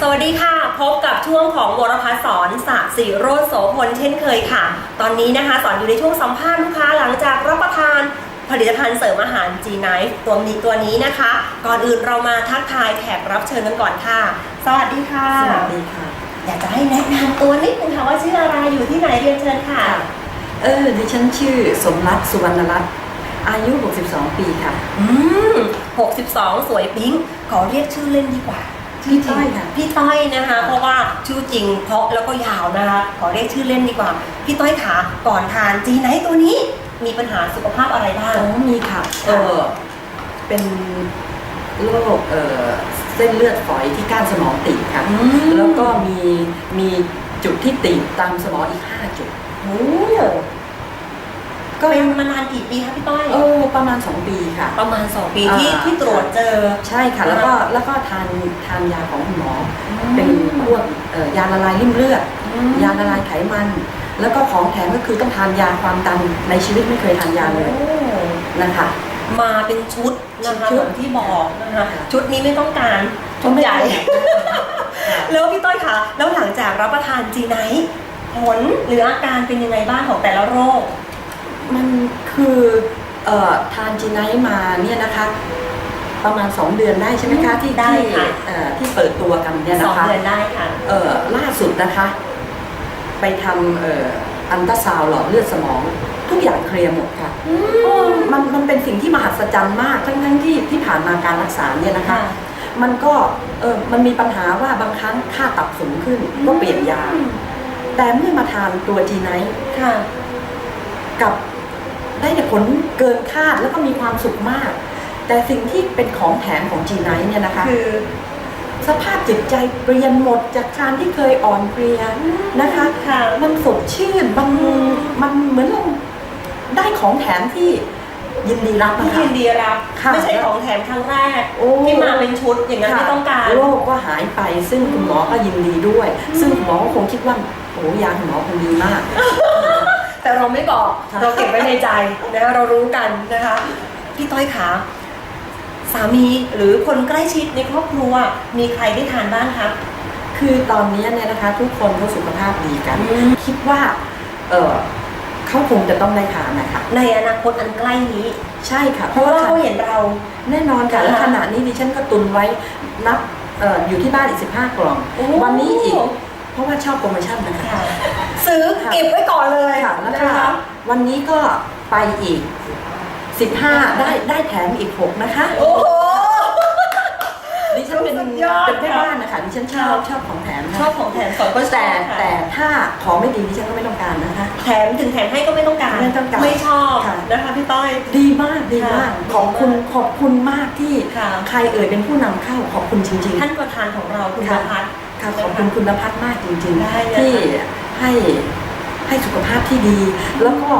สวัสดีค่ะ พบกับช่วงของวรพัฒน์สอนสะสีโรจน์โสพลเช่นเคยค่ะ ตอนนี้นะคะสอนอยู่ในช่วงสัมภาษณ์ลูกค้าหลังจากรับประทานผลิตภัณฑ์เสริมอาหาร G Knife ตัวนี้ตัวนี้นะคะ ก่อนอื่นเรามาทักทายแขกรับเชิญกันก่อนค่ะ สวัสดีค่ะ สวัสดีค่ะ อยากจะให้แนะนำตัวนิดนึงค่ะว่าชื่ออะไรอยู่ที่ไหนเรียนเชิญค่ะ เออดิฉันชื่อสมรัตน์สุวรรณรัตน์อายุ 62 ปีค่ะ อืม62 สวยปิ๊งขอเรียกชื่อเล่นดีกว่า พี่ต้อยค่ะ พี่ต้อยนะคะ เพราะว่าชื่อจริงเพราะแล้วก็ยาวนะคะ ขอเรียกชื่อเล่นดีกว่า พี่ต้อยขาก่อนทานจีไนท์ตัวนี้มีปัญหาสุขภาพอะไรบ้าง อ๋อมีค่ะ เออ เป็นโรคเออเส้นเลือดฝอยที่ก้านสมองตีบค่ะ อืม แล้วก็มีมีจุดที่ตีบตามสมองอีก 5 จุด โอ้ ก็เป็นมานานกี่ปีคะพี่ต้อย เออประมาณ 2 ปีค่ะ ประมาณ 2 ปีที่อ่า ที่ตรวจเจอ ใช่ค่ะ แล้วก็แล้วก็ทานทานยาของคุณหมอเป็นพวกเอ่อยาละลายริ่มเลือด อืมยาละลายไขมัน แล้วก็ของแถมก็คือต้องทานยาความดันในชีวิตไม่เคยทานยาเลยโอ้นะคะ มาเป็นชุดนะคะชุดเหมือนที่บอกนะคะค่ะชุดนี้ไม่ต้องการชุดใหญ่ แล้วพี่ต้อยคะแล้วหลังจากรับประทานจีไนท์ผลหรืออาการเป็นยังไงบ้างของแต่ละโรค มันคือเอ่อทานจีไนท์มาเนี่ยนะคะ ประมาณ 2 เดือนได้ใช่ไหมคะที่ได้ที่ค่ะ เอ่อที่เปิดตัวกันเนี่ยสอนะงคะ เดือนได้ค่ะ เอ่อล่าสุดนะคะ ไปทำเอ่ออันตราซาวด์หลอดเลือดสมอง ทุกอย่างเคลียร์หมดค่ะมันมันเป็นสิ่งที่มหัศจรรย์มาก ทั้งทั้งที่ที่ผ่านมาการรักษาเนี่ยนะคะ ค่ะมันก็เออมันมีปัญหาว่าบางครั้งค่าตับสูงขึ้นก็เปลี่ยนยาแต่เมื่อมาทานตัวจีไนท์ค่ะ กับ ได้ผลเกินคาดแล้วก็มีความสุขมาก แต่สิ่งที่เป็นของแถมของจีไนท์เนี่ยนะคะคือสภาพจิตใจเปลี่ยนหมดจากการที่เคยอ่อนเพลียนะคะค่ะมันสดชื่น มันมันเหมือนเราได้ของแถมที่ยินดีรับที่นะคะยินดีรับค่ะไม่ใช่ของแถมครั้งแรกโอ้ที่มาเป็นชุดอย่างนั้นค่ะไม่ต้องการโรคก็หายไป ซึ่งคุณหมอก็ยินดีด้วย ซึ่งคุณหมอก็คงคิดว่าโอ้ยาคุณหมอคงดีมากแต่ เราไม่บอกค่ะเราเก็บไว้ในใจนะคะเรารู้กันนะคะ พี่ต้อยขาสามีหรือคนใกล้ชิดในครอบครัวมีใครได้ทานบ้างครับคือตอนนี้เนี่ยนะคะ ทุกคนเขาสุขภาพดีกันอืมคิดว่า เออเขาคงจะต้องได้ทานนะคะในอนาคตอันใกล้นี้ ใช่ค่ะ เพราะว่าเขาเห็นเราแน่นอนค่ะค่ะและขณะนี้ดิฉันก็ตุนไว้นับเอ่ออยู่ที่บ้านอีก 15 กล่องโอ้วันนี้อีก เพราะว่าชอบโปรโมชั่นนะคะ ค่ะซื้อเก็บไว้ก่อนเลยค่ะแล้วนะก็คะวันนี้ก็ไปอีก 15 ได้ได้แถมอีก 6 นะคะโอ้โห ดิฉันเป็นสุดยอด เป็นแม่บ้านนะคะดิฉันชอบชอบของแถมชค่ะอบของแถมสองก็ชแต่อบค่ะแต่ถ้าของไม่ดีดิฉันก็ไม่ต้องการนะคะ แถมถึงแถมให้ก็ไม่ต้องการ ไม่ต้องการไม่ชอบค่ะ นะคะพี่ต้อย ดีมากดีมากค่ะขอบคุณขอบคุณมากที่ค่ะ ใครเอ่ยเป็นผู้นำเข้าขอบคุณจริง ๆ ท่านประธานของเราคุณค่ะประพัฒน์ค่ะขอบคุณคุณพัฒน์มากจริงได้เลยๆ ที่ ให้ให้สุขภาพที่ดี แล้วก็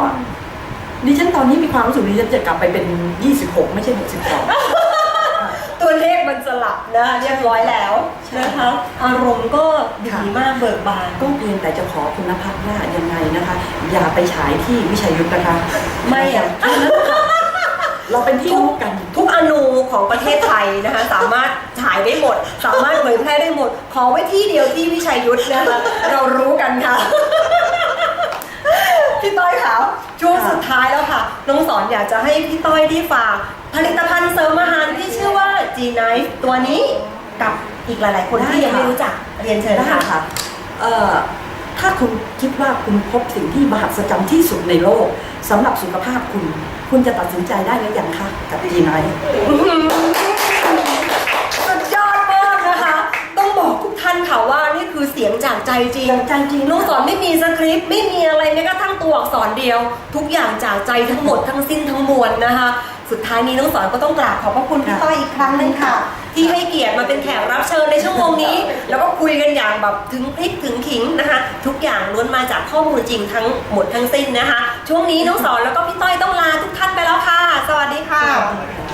ดิฉันตอนนี้มีความรู้สึกดิฉันจะกลับไปเป็น 26 ไม่ใช่ 62 ตัวเลขมันสลับนะเรียบร้อยแล้วใช่ นะคะอารมณ์ก็ดีค่ะมากเบิกบาน ก็เพียงแต่จะขอคุณพัฒน์ว่ายังไงนะคะ อย่าไปฉายที่วิชัยยุทธนะคะไม่อะแค่นั้นค่ะเราเป็นที่รู้กัน ทุกอนู ของประเทศไทยนะคะ สามารถฉายได้หมด สามารถเผยแพร่ได้หมด ขอไว้ที่เดียวที่วิชัยยุทธนะคะเรารู้กันค่ะ พี่ต้อยคะช่วงสุดท้ายแล้วค่ะ น้องสอนอยากจะให้พี่ต้อยที่ฝากผลิตภัณฑ์เสริมอาหารที่ชื่อว่า G Knife ตัวนี้กับอีกหลาย ๆ คนที่ยังไม่รู้จักเรียนเชิญค่ะค่ะเอ่อ ถ้าคุณคิดว่าคุณพบสิ่งที่มหัศจรรย์ที่สุดในโลกสำหรับสุขภาพคุณ คุณจะตัดสินใจได้หรือยังคะกับจีไนสุดยอดมากนะคะ ต้องบอกทุกท่านค่ะว่านี่คือเสียงจากใจจริงใจจริงน้องสอนไม่มีสคริปต์ไม่มีอะไรแม้กระทั่งตัวอักษรเดียว ทุกอย่างจากใจทั้งหมดทั้งสิ้นทั้งมวลนะคะ สุดท้ายนี้น้องสอนก็ต้องกราบขอบพระคุณพี่ต้อยอีกครั้งหนึงค่ะ ที่ให้เกียรติมาเป็นแขกรับเชิญในชั่วโมงนี้ แล้วก็คุยกันอย่างแบบถึงพริกถึงขิงนะคะ ทุกอย่างล้วนมาจากข้อมูลจริงทั้งหมดทั้งสิ้นนะคะ ช่วงนี้น้องสอนแล้วก็พี่ต้อยต้องลาทุกท่านไปแล้วค่ะ สวัสดีค่ะค่ะ